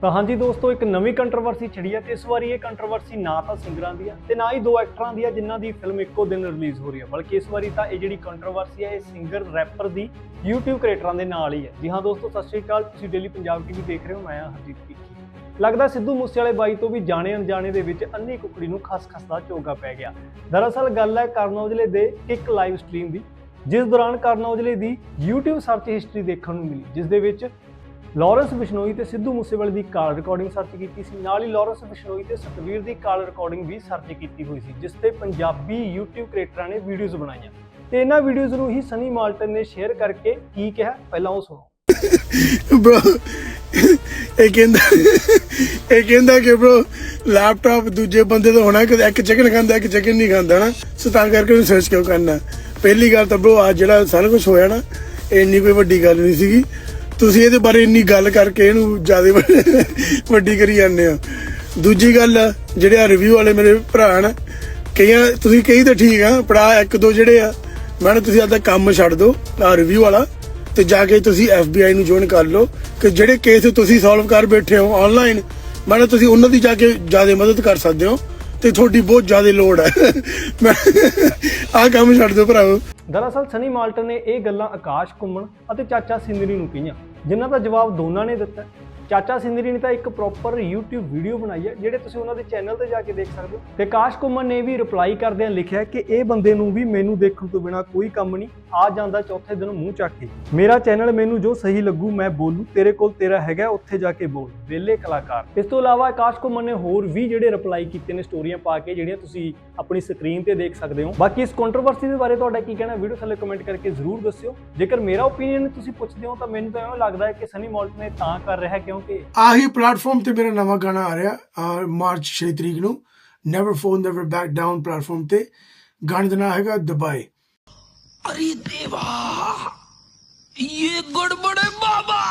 ਤਾਂ ਹਾਂਜੀ ਦੋਸਤੋ, ਇੱਕ ਨਵੀਂ ਕੰਟਰੋਵਰਸੀ ਛਿੜੀ ਹੈ ਤੇ ਇਸ ਵਾਰੀ ਇਹ ਕੰਟਰੋਵਰਸੀ ਨਾ ਤਾਂ ਸਿੰਗਰਾਂ ਦੀ ਹੈ ਤੇ ਨਾ ਹੀ ਦੋ ਐਕਟਰਾਂ ਦੀ ਹੈ ਜਿਨ੍ਹਾਂ ਦੀ ਫਿਲਮ ਇੱਕੋ ਦਿਨ ਰਿਲੀਜ਼ ਹੋ ਰਹੀ ਹੈ ਬਲਕਿ ਇਸ ਵਾਰੀ ਤਾਂ ਇਹ ਜਿਹੜੀ ਕੰਟਰੋਵਰਸੀ ਹੈ ਇਹ ਸਿੰਗਰ ਰੈਪਰ ਦੀ YouTube ਕ੍ਰੀਏਟਰਾਂ ਦੇ ਨਾਲ ਹੀ ਹੈ ਜੀ ਹਾਂ ਦੋਸਤੋ, ਸਤਿ ਸ਼੍ਰੀ ਅਕਾਲ। ਤੁਸੀਂ ਡੇਲੀ ਪੰਜਾਬ ਟੀਵੀ ਦੇਖ ਰਹੇ ਹੋ, ਮੈਂ ਹਾਂ ਹਰਜੀਤ ਭਿੱਖੀ। ਲੱਗਦਾ ਸਿੱਧੂ ਮੂਸੇਵਾਲੇ ਬਾਈ ਤੋਂ ਵੀ ਜਾਣੇ ਅਣਜਾਣੇ ਦੇ ਵਿੱਚ ਅੰਨੀ ਕੁਕੜੀ ਨੂੰ ਖਸ-ਖਸ ਦਾ ਝੋਗਾ ਪੈ ਗਿਆ। ਦਰਅਸਲ ਗੱਲ ਹੈ ਕਰਨ ਔਜਲੇ ਦੇ ਇੱਕ ਲਾਈਵ ਸਟ੍ਰੀਮ ਦੀ, ਜਿਸ ਦੌਰਾਨ ਕਰਨ ਔਜਲੇ ਦੀ YouTube ਸਰਚ ਹਿਸਟਰੀ ਦੇਖਣ ਨੂੰ ਮਿਲੀ, ਜਿਸ ਦੇ ਵਿੱਚ ਲਾਰੈਂਸ ਬਿਸ਼ਨੋਈ ਤੇ ਸਿੱਧੂ ਮੂਸੇਵਾਲੇ ਦੀ ਕਾਲ ਰਿਕਾਰਡਿੰਗ ਸਰਚ ਕੀਤੀ ਸੀ। ਨਾਲ ਹੀ ਲਾਰੈਂਸ ਬਿਸ਼ਨੋਈ ਤੇ ਸਤਵੀਰ ਦੀ ਕਾਲ ਰਿਕਾਰਡਿੰਗ ਵੀ ਸਰਚ ਕੀਤੀ ਹੋਈ ਸੀ, ਜਿਸ ਤੇ ਪੰਜਾਬੀ YouTube ਕ੍ਰੀਏਟਰਾਂ ਨੇ ਵੀਡੀਓਜ਼ ਬਣਾਈਆਂ। ਤੇ ਇਹਨਾਂ ਵੀਡੀਓਜ਼ ਨੂੰ ਹੀ ਸਨੀ ਮਾਲਟਨ ਨੇ ਸ਼ੇਅਰ ਕਰਕੇ ਕੀ ਕਿਹਾ? ਪਹਿਲਾਂ ਉਹ ਸੁਣੋ। Bro, ਇਹ ਕਹਿੰਦਾ ਇਹ ਕਹਿੰਦਾ ਕਿ bro ਲੈਪਟਾਪ ਦੂਜੇ ਬੰਦੇ ਦਾ ਹੋਣਾ ਕਿ ਇੱਕ ਚਿਕਨ ਖਾਂਦਾ, ਇੱਕ ਚਿਕਨ ਨਹੀਂ ਖਾਂਦਾ ਨਾ। ਸੋ ਤਾਂ ਕਰਕੇ ਉਹਨੂੰ ਸਰਚ ਕਿਉਂ ਕਰਨਾ? ਪਹਿਲੀ ਗੱਲ ਤਾਂ bro ਆ ਜਿਹੜਾ ਸਾਰਾ ਕੁਝ ਹੋਇਆ ਨਾ ਇੰਨੀ ਕੋਈ ਵੱਡੀ ਗੱਲ ਨਹੀਂ ਸੀਗੀ। ਤੁਸੀਂ ਇਹਦੇ ਬਾਰੇ ਇੰਨੀ ਗੱਲ ਕਰਕੇ ਇਹਨੂੰ ਜ਼ਿਆਦਾ ਵੱਡੀ ਕਰੀ ਜਾਂਦੇ ਹੋ। ਦੂਜੀ ਗੱਲ, ਜਿਹੜੇ ਆ ਰਿਵਿਊ ਵਾਲੇ ਮੇਰੇ ਭਰਾ ਨੇ, ਕਈਆਂ, ਤੁਸੀਂ ਕਹੀ ਤਾਂ ਠੀਕ ਆ ਪੜਾ ਇੱਕ ਦੋ ਜਿਹੜੇ ਆ, ਮੈਂ ਤੁਸੀਂ ਆਪਦਾ ਕੰਮ ਛੱਡ ਦਿਓ, ਆ ਰਿਵਿਊ ਵਾਲਾ, ਤੇ ਜਾ ਕੇ ਤੁਸੀਂ FBI ਨੂੰ ਜੁਆਇਨ ਕਰ ਲਓ, ਕਿ ਜਿਹੜੇ ਕੇਸ ਤੁਸੀਂ ਸੋਲਵ ਕਰ ਬੈਠੇ ਹੋ ਆਨਲਾਈਨ ਮੈਂ ਤੁਸੀਂ ਉਹਨਾਂ ਦੀ ਜਾ ਕੇ ਜ਼ਿਆਦਾ ਮਦਦ ਕਰ ਸਕਦੇ ਹੋ, ਤੇ ਤੁਹਾਡੀ ਬਹੁਤ ਜ਼ਿਆਦਾ ਲੋੜ ਹੈ ਮੈਂ ਆਹ ਕੰਮ ਛੱਡ ਦਿਓ ਭਰਾਵੋ। ਦਰਅਸਲ, ਸਨੀ ਮਾਲਟਨ ਨੇ ਇਹ ਗੱਲਾਂ ਆਕਾਸ਼ ਘੁੰਮਣ ਅਤੇ ਚਾਚਾ ਸਿੰਦਰੀ ਨੂੰ ਕਹੀਆਂ। ਜਿਨ੍ਹਾਂ ਦਾ ਜਵਾਬ ਦੋਨਾਂ ਨੇ ਦਿੱਤਾ। ਚਾਚਾ ਸਿੰਦਰੀ ਨੇ ਤਾਂ ਇੱਕ ਪ੍ਰੋਪਰ YouTube ਵੀਡੀਓ ਬਣਾਈ ਹੈ, ਜਿਹੜੇ ਤੁਸੀਂ ਉਹਨਾਂ ਦੇ ਚੈਨਲ ਤੇ ਜਾ ਕੇ ਦੇਖ ਸਕਦੇ ਹੋ। ਤੇ ਆਕਾਸ਼ ਘੁੰਮਣ ਨੇ ਵੀ ਰਿਪਲਾਈ ਕਰਦਿਆਂ ਲਿਖਿਆ ਕਿ ਇਹ ਬੰਦੇ ਨੂੰ ਵੀ ਮੈਨੂੰ ਦੇਖਣ ਤੋਂ ਬਿਨਾ ਕੋਈ ਕੰਮ ਨਹੀਂ, ਆ ਜਾਂਦਾ ਚੌਥੇ ਦਿਨ ਮੂੰਹ ਚੱਕ ਕੇ। ਮੇਰਾ ਚੈਨਲ ਮੈਨੂੰ ਜੋ ਸਹੀ ਲੱਗੂ, ਮੈਂ ਬੋਲੂ, ਤੇਰੇ ਕੋਲ ਤੇਰਾ ਹੈਗਾ, ਉੱਥੇ ਜਾ ਕੇ ਬੋਲ ਵੇਲੇ ਕਲਾਕਾਰ। ਇਸ ਤੋਂ ਇਲਾਵਾ ਆਕਾਸ਼ ਘੁੰਮਣ ਨੇ ਹੋਰ ਵੀ ਜਿਹੜੇ ਰਿਪਲਾਈ ਕੀਤੇ ਨੇ ਸਟੋਰੀਆਂ ਪਾ ਕੇ, ਜਿਹੜੀਆਂ ਤੁਸੀਂ ਆਪਣੀ ਸਕਰੀਨ ਤੇ ਦੇਖ ਸਕਦੇ ਹੋ। ਬਾਕੀ ਇਸ ਕੰਟਰੋਵਰਸੀ ਦੇ ਬਾਰੇ ਤੁਹਾਡਾ ਕੀ ਕਹਿਣਾ ਵੀਡੀਓ ਥੱਲੇ ਕਮੈਂਟ ਕਰਕੇ ਜ਼ਰੂਰ ਦੱਸਿਓ। ਜੇਕਰ ਮੇਰਾ ਓਪੀਨੀਅਨ ਤੁਸੀਂ ਪੁੱਛਦੇ ਹੋ, ਤਾਂ ਮੈਨੂੰ ਤਾਂ ਐਵੇਂ ਲੱਗਦਾ ਹੈ ਕਿ ਸਨੀ ਮਾਲਟ ਨੇ ਤਾਂ ਕਰ ਰਿਹਾ ਕਿਉਂ ਚਾਹੋਗੇ ਆਹੀ ਪਲੇਟਫਾਰਮ ਤੇ ਮੇਰਾ ਨਵਾਂ ਗਾਣਾ ਆ ਰਿਹਾ ਮਾਰਚ 6 ਤਰੀਕ ਨੂੰ। ਨੈਵਰ ਫੋਨ ਨੈਵਰ ਬੈਕ ਡਾਊਨ ਪਲੇਟਫਾਰਮ ਤੇ। ਗਾਣੇ ਦਾ ਨਾਮ ਹੈਗਾ ਦਬਾਏ ਅਰੇ ਦੇਵਾ ਇਹ ਗੜਬੜੇ ਬਾਬਾ।